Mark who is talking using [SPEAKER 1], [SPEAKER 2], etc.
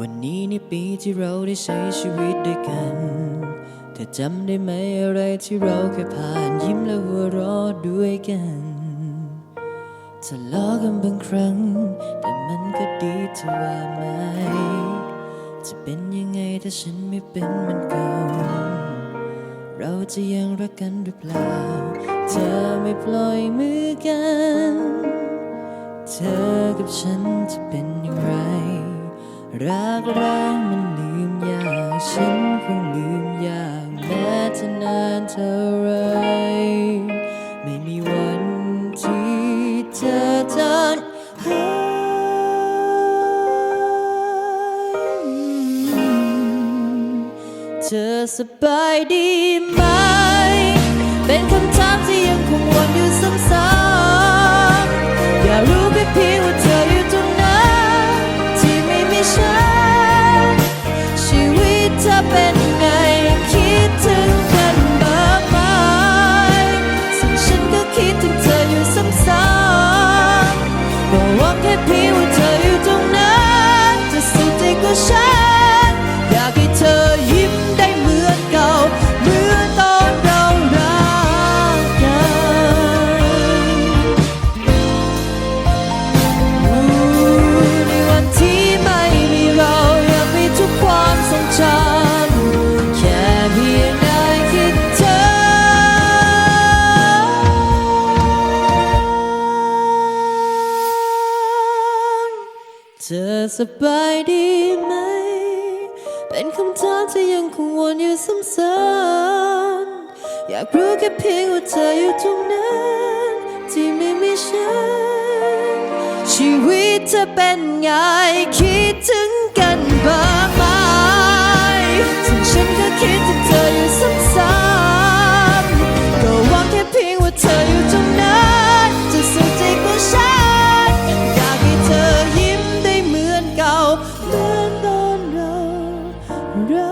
[SPEAKER 1] วันนี้ในปีที่เราได้ใช้ชีวิตด้วยกันเธอจำได้ไหมอะไรที่เราเคยผ่านยิ้มและหัวเราะด้วยกันทะเลาะกันบางครั้ง แต่มันก็ดีเธอว่าไหม จะเป็นยังไงถ้าฉันไม่เป็นเหมันเก่าเราจะยังรักกันหรือเปล่า เธอไม่ปล่อยมือกัน เธอกับฉันจะเป็นอย่างไร รักแรงมันลืมยากฉันคงลืมยากแม้จะนานเท่าไร ไม่มีวันที่เธอจะหายเธอสบายดีไหม เป็นคำถามที่ยังคงวนอยู่ เธอสบายดีไหม เป็นคำถามที่ยังคงวนอยู่ซ้ำๆอยากรู้แค่เพียงว่าเธออยู่ตรงนั้น ที่ไม่มีฉัน ชีวิตเธอเป็นไงคิดถึง 热